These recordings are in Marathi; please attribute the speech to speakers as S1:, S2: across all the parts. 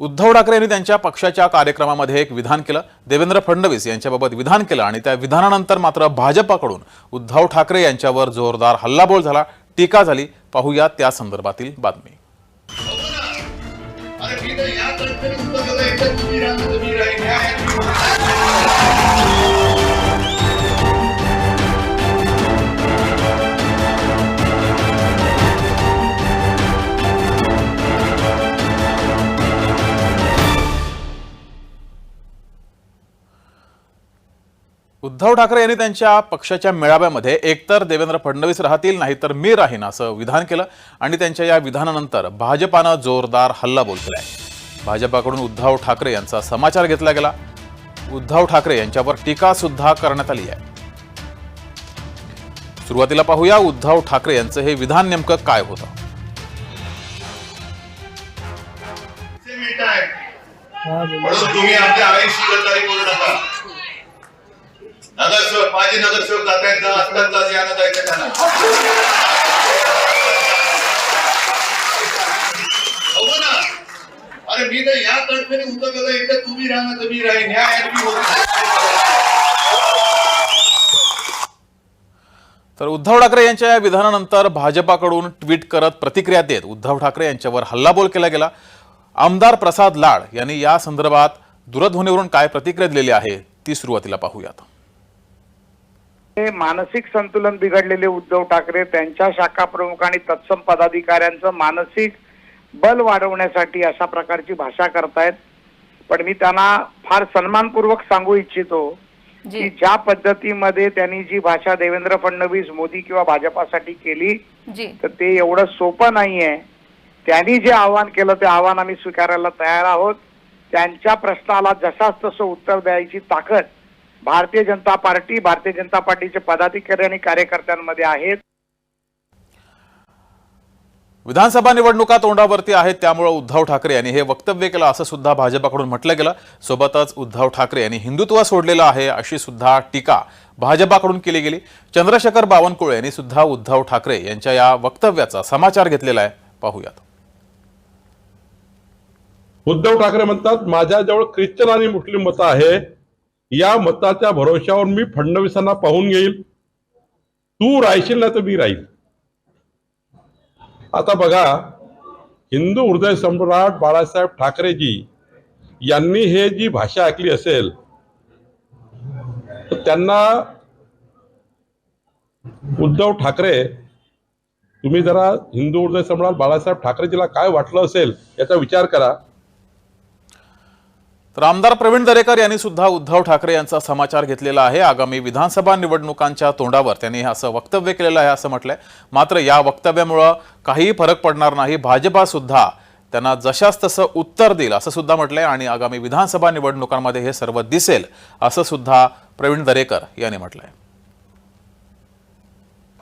S1: उद्धव ठाकरे यांनी त्यांच्या पक्षाच्या कार्यक्रमामध्ये एक विधान केलं. देवेंद्र फडणवीस यांच्याबाबत विधान केलं आणि त्या विधानानंतर मात्र भाजपाकडून उद्धव ठाकरे यांच्यावर जोरदार हल्लाबोल झाला. टीका झाली. पाहूया त्या संदर्भातील बातमी. उद्धव ठाकरे यांनी त्यांच्या पक्षाच्या मेळाव्यामध्ये एकतर देवेंद्र फडणवीस राहतील नाहीतर मी राहीन असं विधान केलं आणि त्यांच्या या विधानानंतर भाजपानं जोरदार हल्लाबोल केलाय भाजपाकडून उद्धव ठाकरे यांचा समाचार घेतला गेला. उद्धव ठाकरे यांच्यावर टीका सुद्धा करण्यात आली आहे. सुरुवातीला पाहूया उद्धव ठाकरे यांचं हे विधान नेमकं काय होतं.
S2: म्हणून तुम्ही आमच्या आईशी गद्दारी करू नका. नगरसेवक माझे नगरसेवक जात आहेत असतात जा यानं जायचं त्यांना. हो ना. अरे मी तर या तडफेने उतर केलं एकदा तुम्ही राहा तर मी राहीन ह्या ऍक्टिव्ह होत
S1: तर उद्धव ठाकरे यांच्या या विधानानंतर भाजपाकडून ट्विट करत प्रतिक्रिया देत उद्धव ठाकरे यांच्यावर हल्लाबोल केला गेला. आमदार प्रसाद लाड यांनी या संदर्भात दूरध्वनीवरून काय प्रतिक्रिया दिलेली आहे ती सुरुवातीला पाहूयात.
S3: हे मानसिक संतुलन बिघडलेले उद्धव ठाकरे त्यांच्या शाखा प्रमुख आणि तत्सम पदाधिकाऱ्यांचं मानसिक बल वाढवण्यासाठी अशा प्रकारची भाषा करतायत. पण मी त्यांना फार सन्मानपूर्वक सांगू इच्छितो की ज्या पद्धतीमध्ये त्यांनी जी भाषा देवेंद्र फडणवीस मोदी किंवा भाजपासाठी केली तर ते एवढं सोपं नाहीये. त्यांनी जे आव्हान केलं ते आव्हान आम्ही स्वीकारायला तयार आहोत. त्यांच्या प्रश्नाला जसाच तसं उत्तर द्यायची ताकद भारतीय जनता पार्टी भारतीय जनता पार्टीचे पदाधिकारी आणि कार्यकर्त्यांमध्ये आहेत.
S1: विधानसभा निवडणुका तोंडावरती आहेत त्यामुळे उद्धव ठाकरे यांनी हे वक्तव्य केलं असं सुद्धा भाजपाकडून म्हटलं गेलं. सोबतच उद्धव ठाकरे यांनी हिंदुत्व सोडलेलं आहे अशी सुद्धा टीका भाजपाकडून केली गेली. चंद्रशेखर बावनकुळे यांनी सुद्धा उद्धव ठाकरे यांच्या या वक्तव्याचा समाचार घेतलेला आहे. पाहूयात.
S4: उद्धव ठाकरे म्हणतात माझ्याजवळ ख्रिश्चन आणि मुस्लिम मतं आहे. या मताच्या भरोश्यावर मी फडणवीसांना पाहून घेईल. तू राहशील ना तर मी राहील. आता बघा हिंदू हृदय सम्राट बाळासाहेब ठाकरेजी यांनी हे जी भाषा ऐकली असेल तर त्यांना उद्धव ठाकरे तुम्ही जरा हिंदू हृदय सम्राट बाळासाहेब ठाकरेजीला काय वाटलं असेल याचा विचार करा.
S1: तर आमदार प्रवीण दरेकर यांनी सुद्धा उद्धव ठाकरे यांचा समाचार घेतलेला आहे. आगामी विधानसभा निवडणुकांच्या तोंडावर त्यांनी असं वक्तव्य केलेलं आहे असं म्हटलंय. मात्र या वक्तव्यामुळं काहीही फरक पडणार नाही. भाजपा सुद्धा त्यांना जशास तसं उत्तर देईल असं सुद्धा म्हटलंय आणि आगामी विधानसभा निवडणुकांमध्ये हे सर्व दिसेल असं सुद्धा प्रवीण दरेकर यांनी म्हटलंय.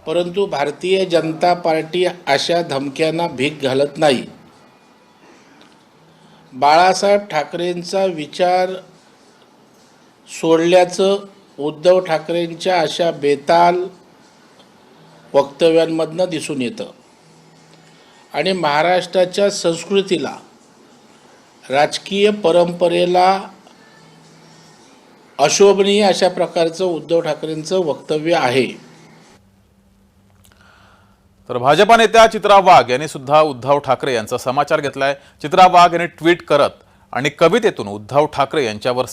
S5: परंतु भारतीय जनता पार्टी अशा धमक्यांना भीक घालत नाही. बाळासाहेब ठाकरेंचा विचार सोडल्याचं उद्धव ठाकरेंच्या अशा बेताल वक्तव्यांमधनं दिसून येतं. आणि महाराष्ट्राच्या संस्कृतीला राजकीय परंपरेला अशोभनीय अशा प्रकारचं उद्धव ठाकरेंचं वक्तव्य आहे.
S1: तर भाजपा नेत्या चित्रा वाघ यांनी सुद्धा उद्धव ठाकरे यांचा समाचार घेतलाय. चित्रा वाघ यांनी ट्विट करत आणि कवितेतून उद्धव ठाकरे यांच्यावर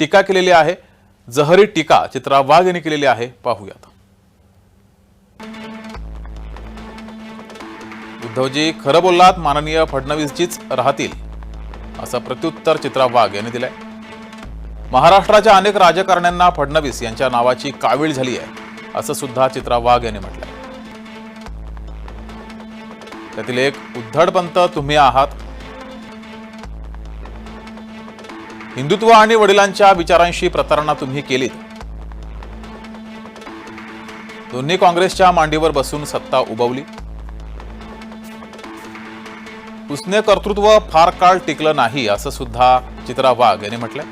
S1: टीका केलेली आहे. जहरी टीका चित्रा वाघ यांनी केलेली आहे. पाहूयात. उद्धवजी खरं बोललात माननीय फडणवीसजीच राहतील असं प्रत्युत्तर चित्रा वाघ यांनी दिलंय. महाराष्ट्राच्या अनेक राजकारण्यांना फडणवीस यांच्या नावाची कावीळ झाली आहे असं सुद्धा चित्रा वाघ यांनी म्हटलंय. त्यातील एक उद्धडपंत तुम्ही आहात. हिंदुत्व आणि वडिलांच्या विचारांशी प्रतारणा तुम्ही केलीत. दोन्ही काँग्रेसच्या मांडीवर बसून सत्ता उभवली उसने कर्तृत्व फार काळ टिकलं नाही असं सुद्धा चित्रा वाघ यांनी म्हटलंय.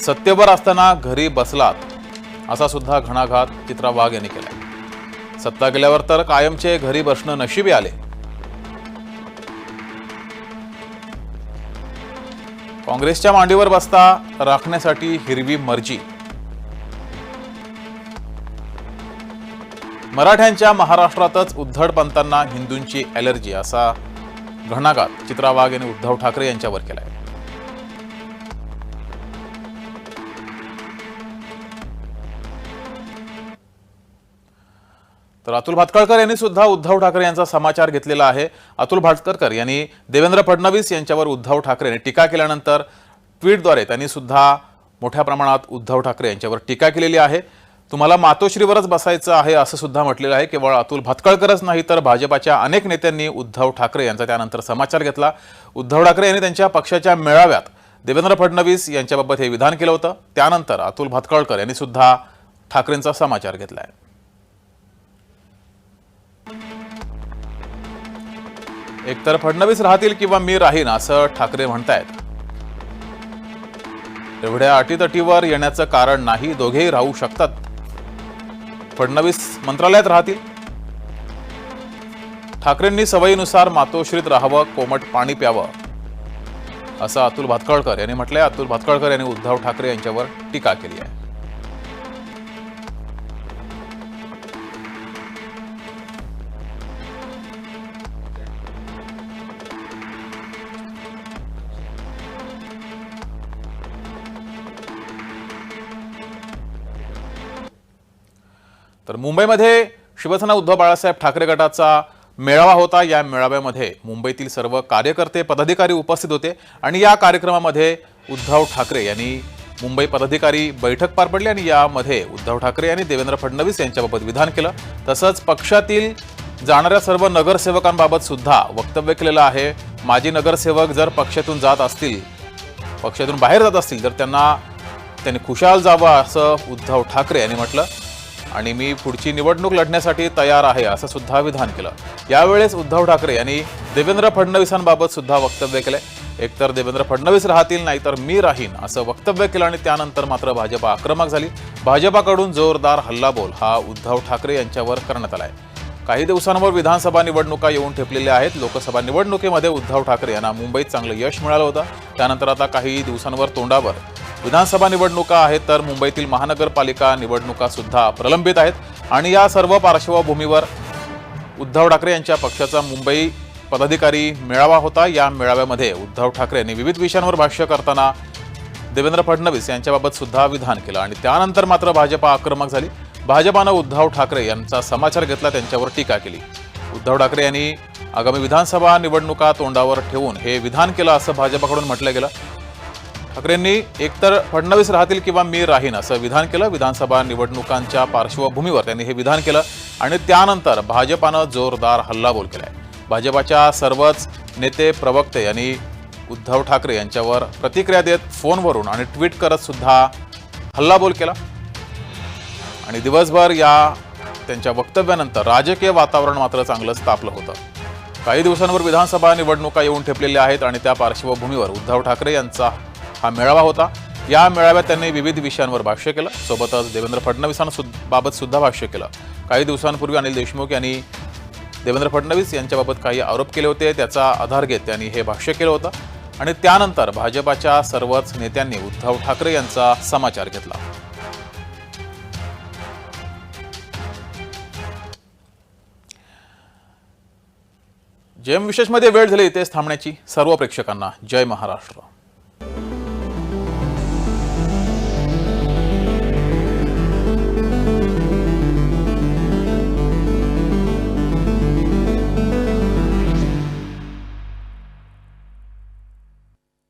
S1: सत्तेवर असताना घरी बसलात असा सुद्धा घणाघात चित्रा वाघ यांनी केला सत्ता गेल्यावर तर कायमचे घरी बसणं नशिबी आले. काँग्रेसच्या मांडीवर बसता राखण्यासाठी हिरवी मर्जी. मराठ्यांच्या महाराष्ट्रातच उद्धड पंतांना हिंदूंची ॲलर्जी असा घणाघात चित्रा वाघ यांनी उद्धव ठाकरे यांच्यावर केला आहे तर अतुल भातकळकर यांनी सुद्धा उद्धव ठाकरे यांचा समाचार घेतलेला आहे. अतुल भातखळकर यांनी देवेंद्र फडणवीस यांच्यावर उद्धव ठाकरे यांनी टीका केल्यानंतर ट्विटद्वारे त्यांनी सुद्धा मोठ्या प्रमाणात उद्धव ठाकरे यांच्यावर टीका केलेली आहे. तुम्हाला मातोश्रीवरच बसायचं आहे असं सुद्धा म्हटलेलं आहे. केवळ अतुल भातकळकरच नाही तर भाजपाच्या अनेक नेत्यांनी उद्धव ठाकरे यांचा त्यानंतर समाचार घेतला. उद्धव ठाकरे यांनी त्यांच्या पक्षाच्या मेळाव्यात देवेंद्र फडणवीस यांच्याबाबत हे विधान केलं होतं. त्यानंतर अतुल भातकळकर यांनी सुद्धा ठाकरेंचा समाचार घेतला आहे एकतर फडणवीस राहतील किंवा मी राहीन असं ठाकरे म्हणतायत. एवढ्या अटीतटीवर येण्याचं कारण नाही दोघेही राहू शकतात. फडणवीस मंत्रालयात राहतील. ठाकरेंनी सवयीनुसार मातोश्रीत राहावं कोमट पाणी प्यावं असं अतुल भातखळकर यांनी म्हटलंय. अतुल भातखळकर यांनी उद्धव ठाकरे यांच्यावर टीका केली आहे. तर मुंबईमध्ये शिवसेना उद्धव बाळासाहेब ठाकरे गटाचा मेळावा होता. या मेळाव्यामध्ये मुंबईतील सर्व कार्यकर्ते पदाधिकारी उपस्थित होते आणि या कार्यक्रमामध्ये उद्धव ठाकरे यांनी मुंबई पदाधिकारी बैठक पार पडली आणि यामध्ये उद्धव ठाकरे यांनी देवेंद्र फडणवीस यांच्याबाबत विधान केलं. तसंच पक्षातील जाणाऱ्या सर्व नगरसेवकांबाबत सुद्धा वक्तव्य केलेलं आहे. माजी नगरसेवक जर पक्षातून जात असतील पक्षातून बाहेर जात असतील तर त्यांना त्यांनी खुशाल जावं असं उद्धव ठाकरे यांनी म्हटलं. आणि मी पुढची निवडणूक लढण्यासाठी तयार आहे असं सुद्धा विधान केलं. यावेळेस उद्धव ठाकरे यांनी देवेंद्र फडणवीसांबाबत सुद्धा वक्तव्य केलं. एकतर देवेंद्र फडणवीस राहतील नाहीतर मी राहीन असं वक्तव्य केलं आणि त्यानंतर मात्र भाजपा आक्रमक झाली. भाजपाकडून जोरदार हल्लाबोल हा उद्धव ठाकरे यांच्यावर करण्यात आलाय. काही दिवसांवर विधानसभा निवडणुका येऊन ठेपलेल्या आहेत. लोकसभा निवडणुकीमध्ये उद्धव ठाकरे यांना मुंबईत चांगलं यश मिळालं होतं. त्यानंतर आता काही दिवसांवर तोंडावर विधानसभा निवडणुका आहेत तर मुंबईतील महानगरपालिका निवडणुका सुद्धा प्रलंबित आहेत. आणि या सर्व पार्श्वभूमीवर उद्धव ठाकरे यांच्या पक्षाचा मुंबई पदाधिकारी मेळावा होता. या मेळाव्यामध्ये उद्धव ठाकरे यांनी विविध विषयांवर भाष्य करताना देवेंद्र फडणवीस यांच्याबाबत सुद्धा विधान केलं. आणि त्यानंतर मात्र भाजपा आक्रमक झाली. भाजपानं उद्धव ठाकरे यांचा समाचार घेतला त्यांच्यावर टीका केली. उद्धव ठाकरे यांनी आगामी विधानसभा निवडणुका तोंडावर ठेवून हे विधान केलं असं भाजपाकडून म्हटलं गेलं. ठाकरेंनी एकतर फडणवीस राहतील किंवा मी राहीन असं विधान केलं विधानसभा निवडणुकांच्या पार्श्वभूमीवर त्यांनी हे विधान केलं आणि त्यानंतर भाजपानं जोरदार हल्लाबोल केलाय. भाजपाच्या सर्वच नेते प्रवक्ते यांनी उद्धव ठाकरे यांच्यावर प्रतिक्रिया देत फोनवरून आणि ट्विट करत सुद्धा हल्लाबोल केला. आणि दिवसभर या त्यांच्या वक्तव्यानंतर राजकीय वातावरण मात्र चांगलंच तापलं होतं. काही दिवसांवर विधानसभा निवडणुका येऊन ठेपलेल्या आहेत आणि त्या पार्श्वभूमीवर उद्धव ठाकरे यांचा हा मेळावा होता. या मेळाव्यात त्यांनी विविध विषयांवर भाष्य केलं. सोबतच देवेंद्र फडणवीसांबाबत सुद्धा भाष्य केलं. काही दिवसांपूर्वी अनिल देशमुख यांनी देवेंद्र फडणवीस यांच्याबाबत काही आरोप केले होते त्याचा आधार घेत त्यांनी हे भाष्य केलं होतं. आणि त्यानंतर भाजपाच्या सर्वच नेत्यांनी उद्धव ठाकरे यांचा समाचार घेतला. जयम विशेषमध्ये वेळ झाली इथेच थांबण्याची. सर्व प्रेक्षकांना जय महाराष्ट्र.